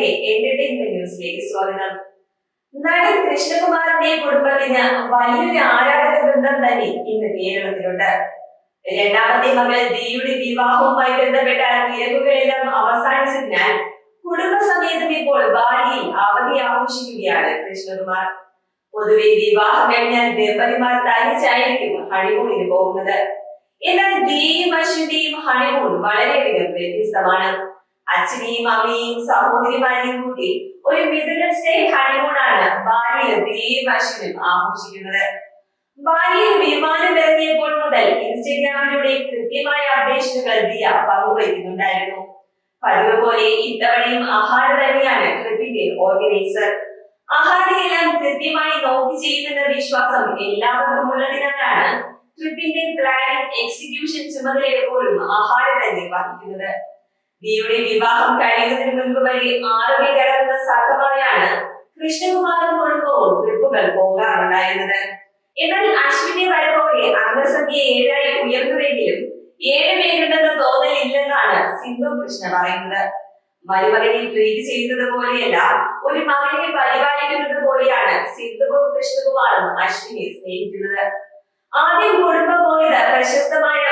മലയാളത്തിന്റെ എന്റർടൈൻമെന്റ് ന്യൂസിലേക്ക് സ്വാഗതം. നടൻ കൃഷ്ണകുമാറിന്റെ കുടുംബത്തിന് വലിയൊരു ആരാധക ബന്ധം തന്നെ ഇന്ന് കേരളത്തിലുണ്ട്. രണ്ടാമത്തെ മകൾ ദിയുടെ വിവാഹവുമായി ബന്ധപ്പെട്ട തിരക്കുകളെല്ലാം അവസാനിച്ചതിനാൽ കുടുംബസമേതം ഇപ്പോൾ ബാലിയിൽ അവധി ആഘോഷിക്കുകയാണ് കൃഷ്ണകുമാർ. പൊതുവെ വിവാഹം കഴിഞ്ഞാൽ ദമ്പതിമാർ തനിച്ചായിരിക്കും ഹണിമൂണിന് പോകുന്നത്. എന്നാൽ ദിയും അശ്വിന്റെയും ഹണിമൂൺ വളരെയധികം വ്യത്യസ്തമാണ്. അച്ഛനെയും അമ്മയും സഹോദരിമാരെയും കൂടി ഒരു മിഥുനം സ്റ്റേ ഹണിമൂണാണ് ബാലിയും ദേവ് അശ്വിനും ആഘോഷിക്കുന്നത്. ബാലിയിൽ വിമാനം ഇറങ്ങിയപ്പോൾ മുതൽ ഇൻസ്റ്റഗ്രാമിലൂടെ കൃത്യമായ അപ്ഡേഷനുകൾ ദിയ പങ്കുവയ്ക്കുന്നുണ്ടായിരുന്നു. പതിവ് പോലെ ഇത്തവണയും അഹാര തന്നെയാണ് ട്രിപ്പിന്റെ ഓർഗനൈസർ. അഹാരയെല്ലാം കൃത്യമായി നോക്കി ചെയ്യുമെന്ന വിശ്വാസം എല്ലാവർക്കും ഉള്ളതിനാലാണ് ട്രിപ്പിന്റെ പ്ലാനിംഗ് എക്സിക്യൂഷൻ ചുമതല എപ്പോഴും അഹാര തന്നെ വഹിക്കുന്നത്. ദിയുടെ വിവാഹം കഴിയുന്നതിന് മുൻപ് വഴി ആരോഗ്യ കിടക്കുന്ന സംഘമായാണ് കൃഷ്ണകുമാറും കുടുംബവും ട്രിപ്പുകൾ പോകാറുണ്ടായിരുന്നത്. എന്നാൽ അശ്വിന്റെ വരവോടെ അംഗസംഖ്യ ഏഴായി ഉയർന്നുവെങ്കിലും ഏഴ് പേരുണ്ടെന്ന തോന്നലില്ലെന്നാണ് സിന്ധു കൃഷ്ണ പറയുന്നത്. മരുമകനെ ട്രീറ്റ് ചെയ്യുന്നത് പോലെയല്ല ഒരു മകനെ പരിപാലിക്കുന്നത് പോലെയാണ് സിന്ധുവും കൃഷ്ണകുമാറും അശ്വിനെ സ്നേഹിക്കുന്നത്. ആദ്യം കുടുംബം പോയത് പ്രശസ്തമായ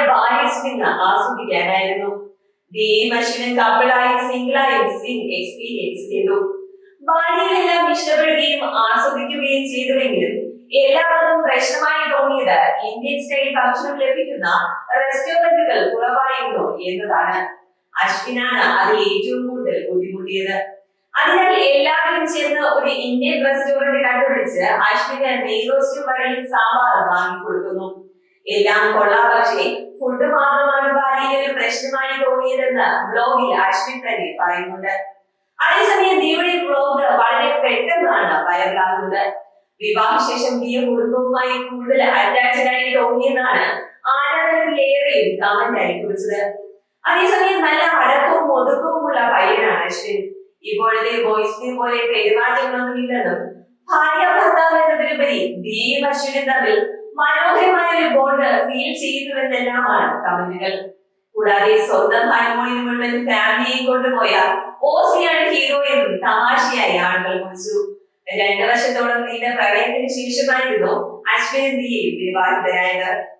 സ്വിംഗ് ആസ്വദിക്കാനായിരുന്നു. ദേയും അശ്വിനും കപ്പിളായും സിംഗിളായും സ്വിംഗ് എക്സ്പീരിയൻസ് ചെയ്തു ഭാര്യയിലെല്ലാം ഇഷ്ടപ്പെടുകയും ആസ്വദിക്കുകയും ചെയ്തുവെങ്കിലും എല്ലാവർക്കും പ്രശ്നമായി തോന്നിയത് ഇന്ത്യൻ സ്റ്റൈൽ ഭക്ഷണം ലഭിക്കുന്ന റെസ്റ്റോറന്റുകൾ കുറവായിരുന്നു എന്നതാണ്. അശ്വിനാണ് അതിൽ ഏറ്റവും കൂടുതൽ ബുദ്ധിമുട്ടിയത്. അതിനാൽ എല്ലാവരും ചേർന്ന് ഒരു ഇന്ത്യൻ റെസ്റ്റോറന്റ് കണ്ടുപിടിച്ച് അശ്വിന് നെയ്റോസ്റ്റും വഴിയും സാമ്പാർ വാങ്ങിക്കൊടുക്കുന്നു. എല്ലാം കൊള്ളാം. പക്ഷേ ഫുഡ് മാത്രമാണ് ഭാര്യയിൽ ഒരു പ്രശ്നമായി തോന്നിയതെന്ന് ബ്ലോഗിൽ അശ്വിൻ തന്നെ പറയുന്നുണ്ട്. അതേസമയം ദിയുടെ ബ്ലോഗ് വളരെ പെട്ടെന്നാണ് വൈറലാകുന്നത് വിവാഹശേഷം ദിയ കുടുംബവുമായി കൂടുതൽ അറ്റാച്ച്ഡ് ആയി തോന്നിയെന്നാണ് ആരാധകരിലേറെയും കമന്റായി കുറിച്ചത്. അതേസമയം നല്ല അടക്കവും ഒതുക്കവുമുള്ള പയ്യനാണ് അശ്വിൻ ഇപ്പോഴത്തെ ബോയ്സിനെ പോലെ പെരുമാറ്റങ്ങളൊന്നുമില്ലെന്നും ഭാര്യ ഭർത്താവ് എന്നതിലുപരി ദിയും അശ്വിനും തമ്മിൽ മനോഹരമായ ഒരു ബോണ്ട് ഫീൽ ചെയ്യുന്നുവെന്നെല്ലാമാണ് കമന്റുകൾ. കൂടാതെ സ്വന്തം ഹണിമൂണിന് മുഴുവൻ ഫാമിലിയെ കൊണ്ടുപോയ ഓസിയാണ് ഹീറോ എന്നും തമാശയായി ആളുകൾ കുറിച്ചു. രണ്ടു വർഷത്തോളം നീണ്ട പ്രളയത്തിന് ശേഷമായിരുന്നു അശ്വിനും ദിയയും വിവാഹിതരായത്.